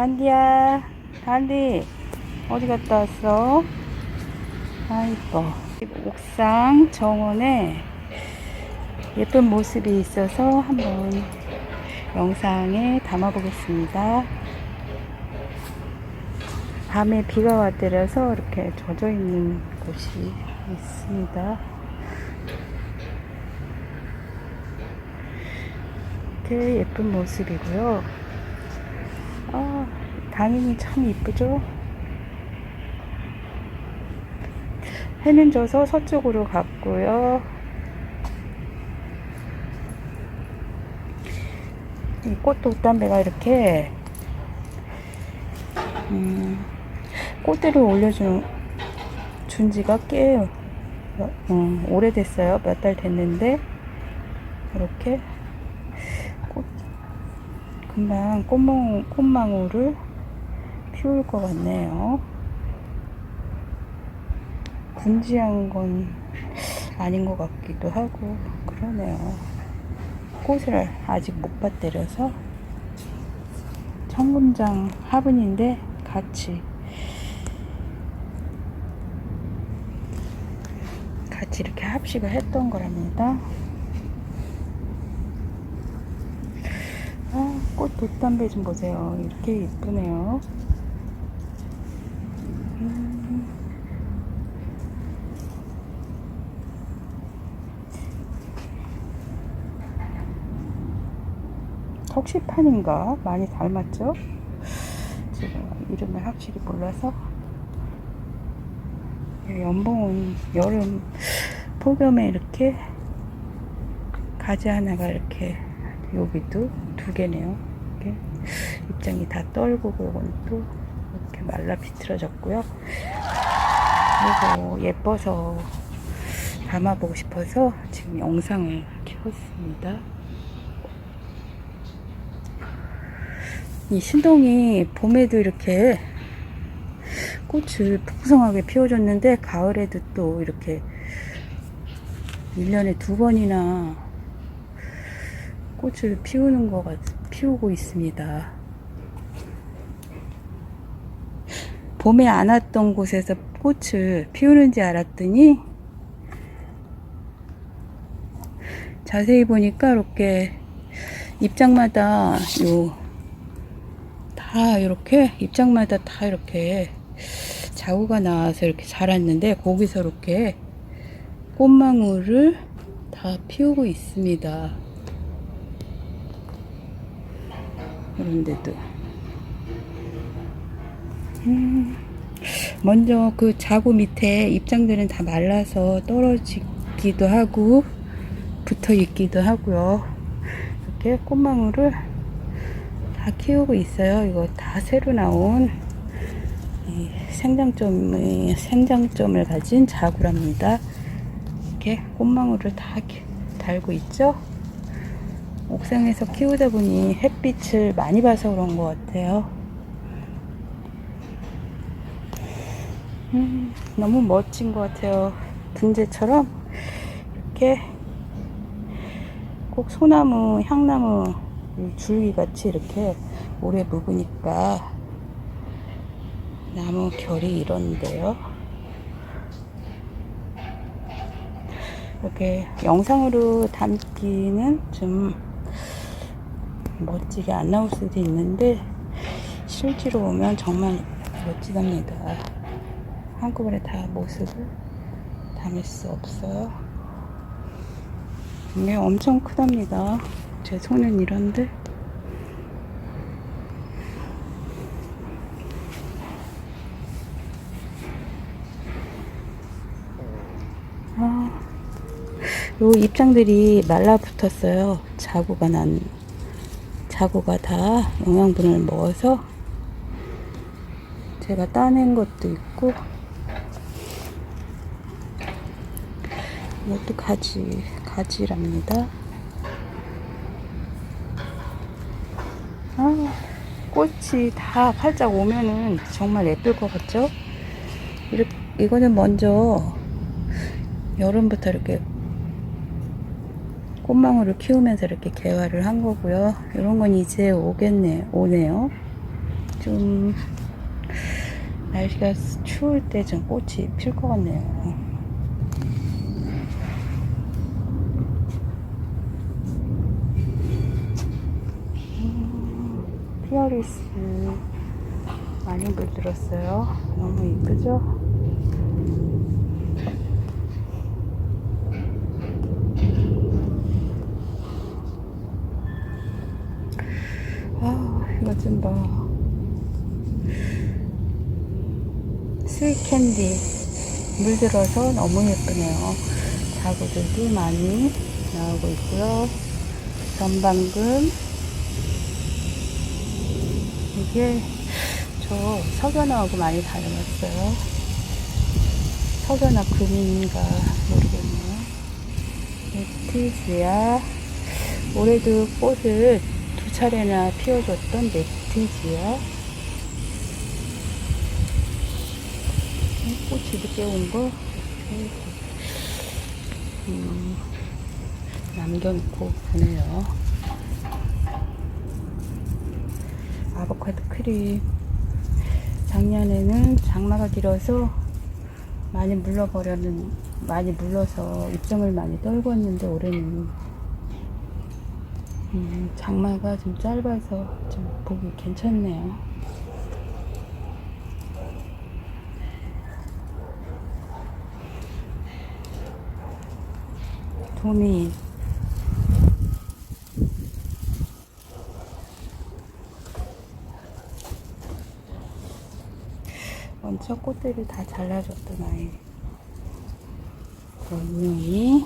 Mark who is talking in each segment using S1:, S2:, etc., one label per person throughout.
S1: 단디야, 단디, 어디 갔다 왔어? 아, 이뻐. 옥상 정원에 예쁜 모습이 있어서 한번 영상에 담아 보겠습니다. 밤에 비가 와때려서 이렇게 젖어 있는 곳이 있습니다. 이렇게 예쁜 모습이고요. 아, 당연히 참 이쁘죠? 해는 져서 서쪽으로 갔고요. 이 꽃돌담배가 이렇게 음, 꽃들을 올려준 준 지가 꽤 어, 오래됐어요. 몇 달 됐는데 이렇게 꽃 금방 꽃망, 꽃망울을 피울 것 같네요. 분지한 건 아닌 것 같기도 하고 그러네요. 꽃을 아직 못 봤대려서 청금장 화분인데 같이 같이 이렇게 합식을 했던 거랍니다. 아, 꽃 돛담배 좀 보세요. 이렇게 예쁘네요. 음. 턱시판인가? 많이 닮았죠? 지금 이름을 확실히 몰라서 연봉은 여름 폭염에 이렇게 가지 하나가 이렇게 여기도 두 개네요. 입장이 다 떨고 그건 또 이렇게 말라 비틀어졌고요. 그리고 예뻐서 담아보고 싶어서 지금 영상을 켰습니다. 이 신동이 봄에도 이렇게 꽃을 풍성하게 피워줬는데 가을에도 또 이렇게 1년에 두 번이나 꽃을 피우는 것 같, 피우고 있습니다. 봄에 안 왔던 곳에서 꽃을 피우는지 알았더니 자세히 보니까 이렇게 입장마다 요 다 이렇게 입장마다 다 이렇게 자구가 나와서 이렇게 자랐는데 거기서 이렇게 꽃망울을 다 피우고 있습니다. 그런데도 음, 먼저 그 자구 밑에 입장들은 다 말라서 떨어지기도 하고 붙어 있기도 하고요. 이렇게 꽃망울을 다 키우고 있어요. 이거 다 새로 나온 이 생장점의 생장점을 가진 자구랍니다. 이렇게 꽃망울을 다 키- 달고 있죠. 옥상에서 키우다 보니 햇빛을 많이 봐서 그런 것 같아요. 음, 너무 멋진 것 같아요. 분재처럼 이렇게 꼭 소나무, 향나무 이 줄기 같이 이렇게 오래 묵으니까 나무 결이 이런데요. 이렇게 영상으로 담기는 좀 멋지게 안 나올 수도 있는데 실제로 보면 정말 멋지답니다. 한꺼번에 다 모습을 담을 수 없어요. 이게 엄청 크답니다. 제 손은 이런데 아, 요 입장들이 말라붙었어요. 자구가 난 자구가 다 영양분을 먹어서 제가 따낸 것도 있고 이것도 가지 가지랍니다. 아, 꽃이 다 활짝 오면은 정말 예쁠 것 같죠? 이렇게, 이거는 먼저 여름부터 이렇게 꽃망울을 키우면서 이렇게 개화를 한 거고요. 이런 건 이제 오겠네, 오네요. 좀 날씨가 추울 때 좀 꽃이 필 것 같네요. 음, 피어리스 많이 물들었어요. 너무 이쁘죠? 아, 이거 좀 봐. 스윗 캔디 물들어서 너무 예쁘네요. 자구들도 많이 나오고 있고요. 전방금 이게 저 석연화하고 많이 닮았어요. 석연화 금인가 모르겠네요. 네티지아 올해도 꽃을 두 차례나 피워줬던 네티지아 꽃이 늦게 온 거 음, 남겨놓고 보네요. 아보카도 크림 작년에는 장마가 길어서 많이 물러버려는 많이 물러서 입장을 많이 떨궜는데 올해는 음, 장마가 좀 짧아서 좀 보기 괜찮네요. 도미 먼저 꽃들을 다 잘라줬던 아이. 원룡이.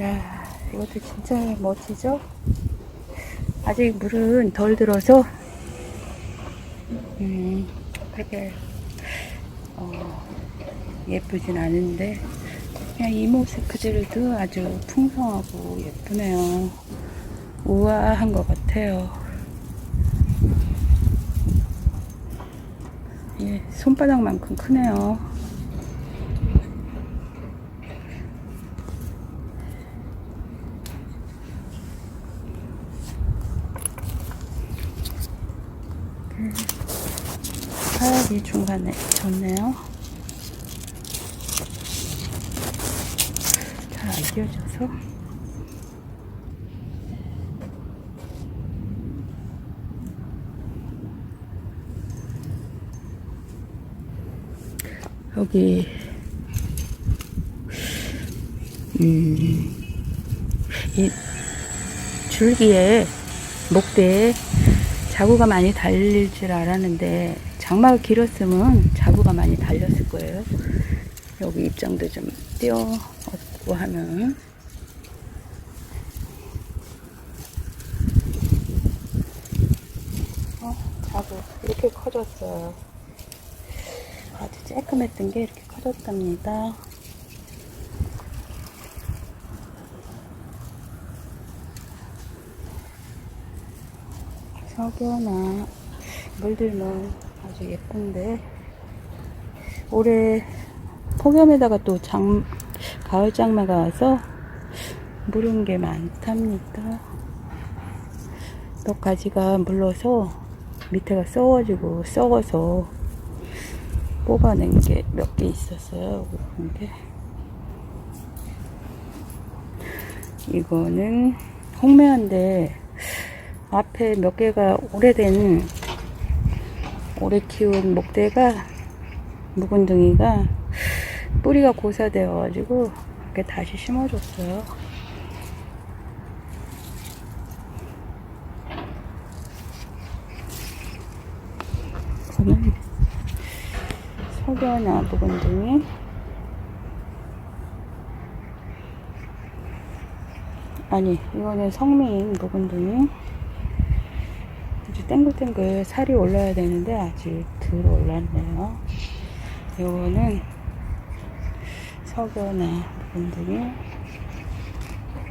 S1: 야 이것도 진짜 멋지죠? 아직 물은 덜 들어서 음 되게 어, 예쁘진 않은데 그냥 이 모습 그대로도 아주 풍성하고 예쁘네요. 우아한 것 같아요 예, 손바닥만큼 크네요. 하얀이 중간에 졌네요. 잘 안 띄워져서. 여기 음, 이 줄기에 목대에 자구가 많이 달릴 줄 알았는데 장마가 길었으면 자구가 많이 달렸을 거예요. 여기 입장도 좀 띄워엎고 하면 어, 자구 이렇게 커졌어요. 아주 쬐끔했던 게 이렇게 커졌답니다. 석연아 물들면 아주 예쁜데 올해 폭염에다가 또 장, 가을 장마가 와서 물은 게 많답니다. 몇 가지가 물러서 밑에가 썩어지고 썩어서 뽑아낸 게 몇 개 있었어요. 근데 이거는 홍매한데 앞에 몇 개가 오래된 오래 키운 목대가 묵은둥이가 뿌리가 고사되어 가지고 이렇게 다시 심어줬어요. 저는 석연아 묵은둥이 아니 이거는 성미인 묵은둥이 아주 땡글땡글 살이 올라야 되는데 아직 덜 올랐네요. 이거는 묵은둥이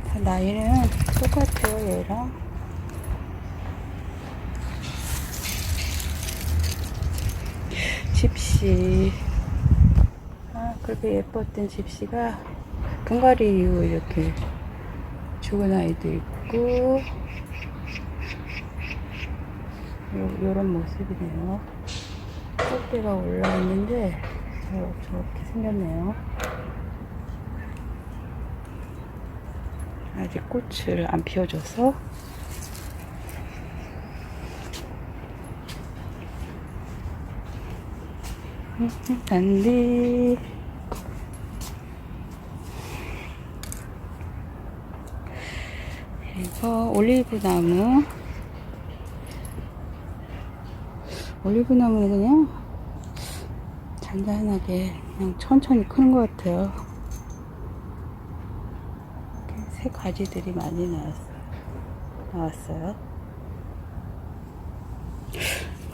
S1: 다 나이는 똑같아요 얘랑 집시 아 그렇게 예뻤던 집시가 분갈이 이후 이렇게 죽은 아이도 있고 요, 요런 모습이네요. 꽃대가 올라 있는데 저, 저렇게 생겼네요. 아직 꽃을 안 피워줘서 안 돼 그리고 올리브 나무. 올리브 나무는 그냥 잔잔하게 그냥 천천히 크는 것 같아요. 이렇게 새 가지들이 많이 나왔어요. 나왔어요.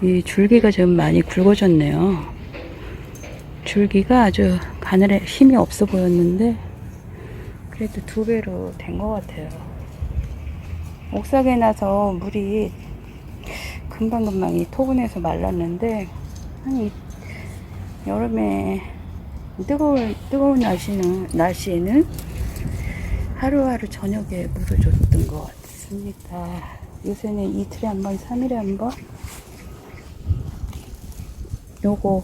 S1: 이 줄기가 좀 많이 굵어졌네요 줄기가 아주 가늘에 힘이 없어 보였는데 그래도 두 배로 된 것 같아요. 옥상에 나서 물이 금방금방 이 토분에서 말랐는데 한 이, 여름에 뜨거운 뜨거운 날씨는 날씨에는 하루하루 저녁에 물을 줬던 것 같습니다. 요새는 이틀에 한 번, 3일에 한 번. 요거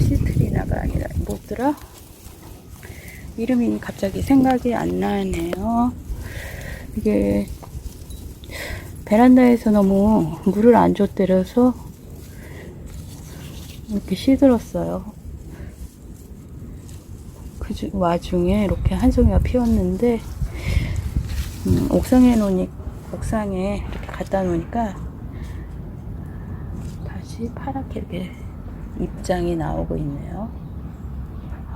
S1: 시트리 아니라 뭐더라? 이름이 갑자기 생각이 안 나네요. 이게 베란다에서 너무 물을 안 줬대려서 이렇게 시들었어요. 그 주- 와중에 이렇게 한 송이가 피었는데 음, 옥상에 놓으니 옥상에 이렇게 갖다 놓으니까 다시 파랗게 이렇게 입장이 나오고 있네요.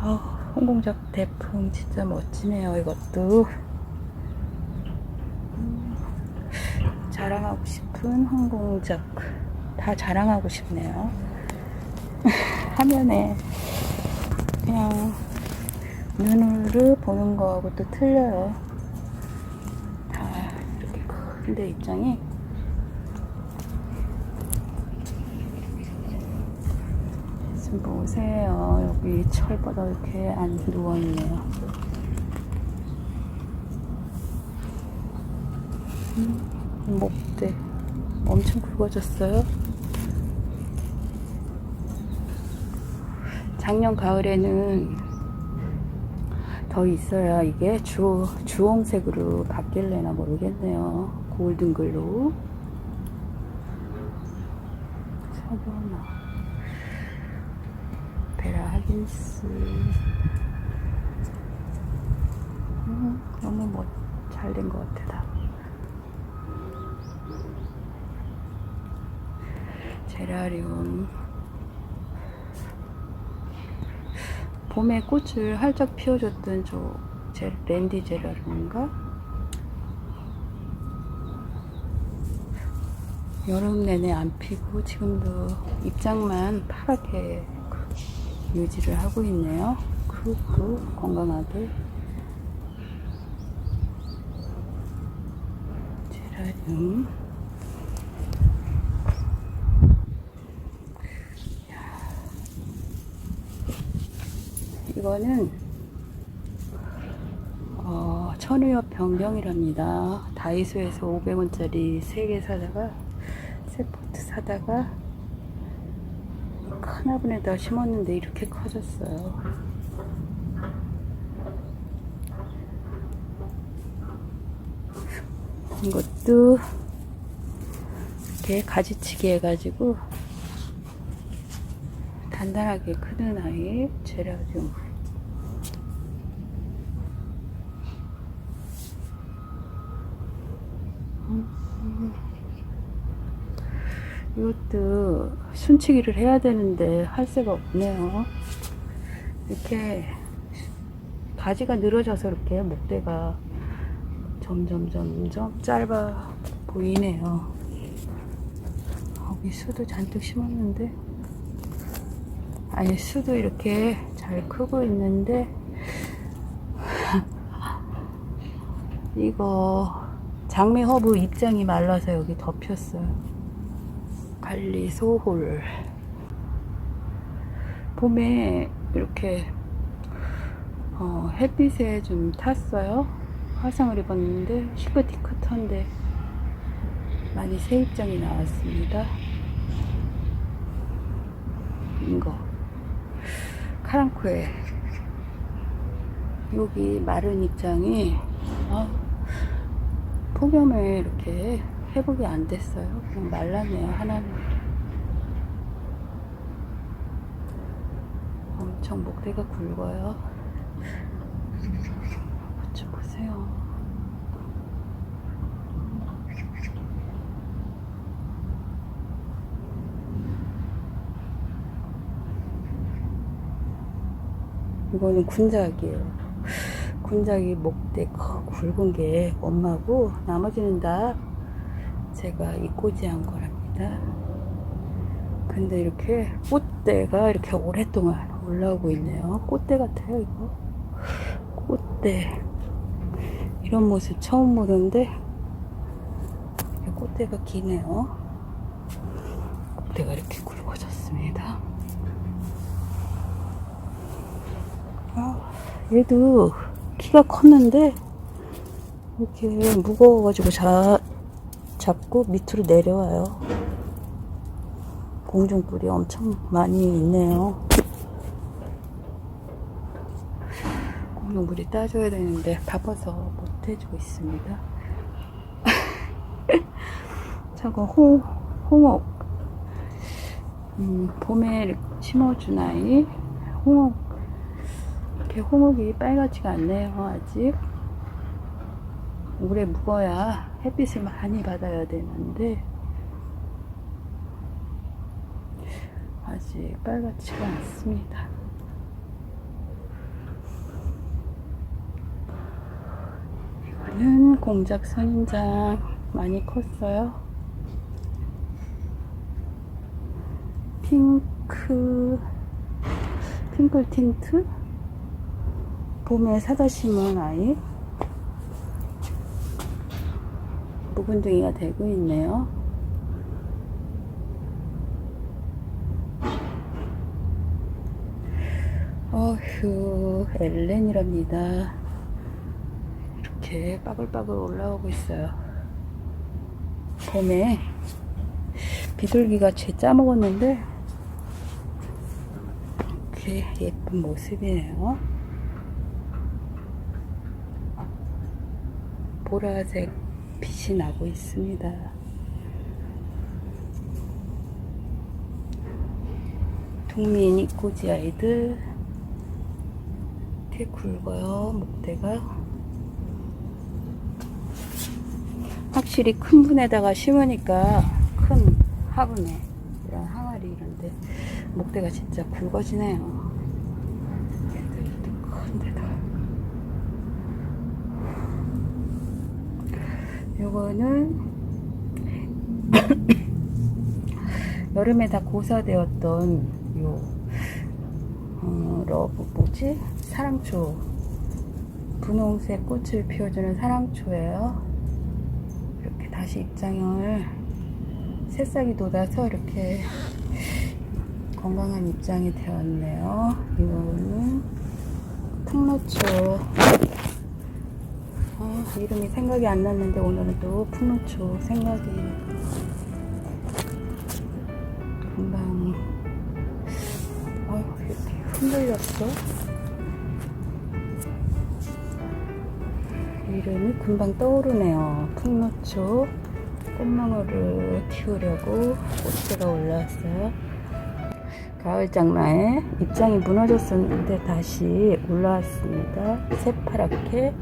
S1: 아우, 홍공작 대풍 진짜 멋지네요, 이것도. 음, 자랑하고 싶은 홍공작. 다 자랑하고 싶네요. 화면에 그냥 눈으로 보는 거하고 또 틀려요. 다 이렇게 큰데 입장이 지금 보세요. 여기 철바닥 이렇게 안 누워있네요. 음, 목대 엄청 굵어졌어요. 작년 가을에는 더 있어야 이게 주, 주홍색으로 바뀔래나 모르겠네요. 골든글로. 사과나. 하긴스. 음, 너무 뭐잘된 것 같아 다. 제라리움. 봄에 꽃을 활짝 피워줬던 저 제, 랜디 제라리움인가? 여름 내내 안 피고 지금도 입장만 파랗게 유지를 하고 있네요. 크고 건강하게. 제라늄. 야. 이거는 어, 천우엽 병병이랍니다. 다이소에서 500원짜리 3개 사다가 세포트 사다가 큰 화분에다 심었는데 이렇게 커졌어요. 이것도 이렇게 가지치기 해가지고 단단하게 크는 아이 제라늄. 이것도 순치기를 해야 되는데 할 새가 없네요. 이렇게 가지가 늘어져서 이렇게 목대가 점점 점점 짧아 보이네요. 여기 수도 잔뜩 심었는데 아니 수도 이렇게 잘 크고 있는데 이거 장미 허브 입장이 말라서 여기 덮였어요. 관리 소홀. 봄에 이렇게 어, 햇빛에 좀 탔어요. 화상을 입었는데 시커티커한데 많이 새 입장이 나왔습니다. 이거 카랑코에 여기 마른 입장이 아, 폭염에 이렇게 회복이 안 됐어요. 그냥 말랐네요 하나는. 엄청 목대가 굵어요. 좀 보세요. 이거는 군작이에요. 군작이 목대 커- 굵은 게 엄마고 나머지는 다 제가 이꼬지한 거랍니다. 근데 이렇게 꽃대가 이렇게 오랫동안 올라오고 있네요. 꽃대 같아요, 이거. 꽃대. 이런 모습 처음 보는데 꽃대가 기네요. 꽃대가 이렇게 굵어졌습니다. 아, 얘도 키가 컸는데 이렇게 무거워가지고 자, 잡고 밑으로 내려와요. 공중불이 엄청 많이 있네요. 공중불이 따줘야 되는데 바빠서 못 해주고 있습니다. 저거 홍, 홍옥. 음, 봄에 심어준 아이. 홍옥. 이렇게 홍옥이 빨갛지가 않네요, 아직. 오래 묵어야 햇빛을 많이 받아야 되는데, 아직 빨갛지가 않습니다. 이거는 공작 선인장 많이 컸어요. 핑크, 핑클 틴트? 봄에 사다 심은 아이. 묵은둥이가 되고 있네요. 어휴, 엘렌이랍니다. 이렇게 빠글빠글 올라오고 있어요. 봄에 비둘기가 죄 짜먹었는데, 이렇게 예쁜 모습이네요. 보라색 빛이 나고 있습니다. 동민 이꼬지 아이들 이렇게 굵어요 목대가 확실히 큰 분에다가 심으니까 큰 화분에 이런 항아리 이런데 목대가 진짜 굵어지네요 큰데다 요거는 여름에 다 고사되었던 요 어, 러브 뭐지? 사랑초 분홍색 꽃을 피워주는 사랑초예요. 다시 입장을 새싹이 돋아서 이렇게 건강한 입장이 되었네요. 이거는 풍노초 아, 이름이 생각이 안 났는데 오늘은 또 풍노초 생각이 금방 이렇게 흔들렸어 이름이 금방 떠오르네요. 풍노초 꽃망울을 틔우려고 꽃대가 올라왔어요. 가을 장마에 입장이 무너졌었는데 다시 올라왔습니다. 새파랗게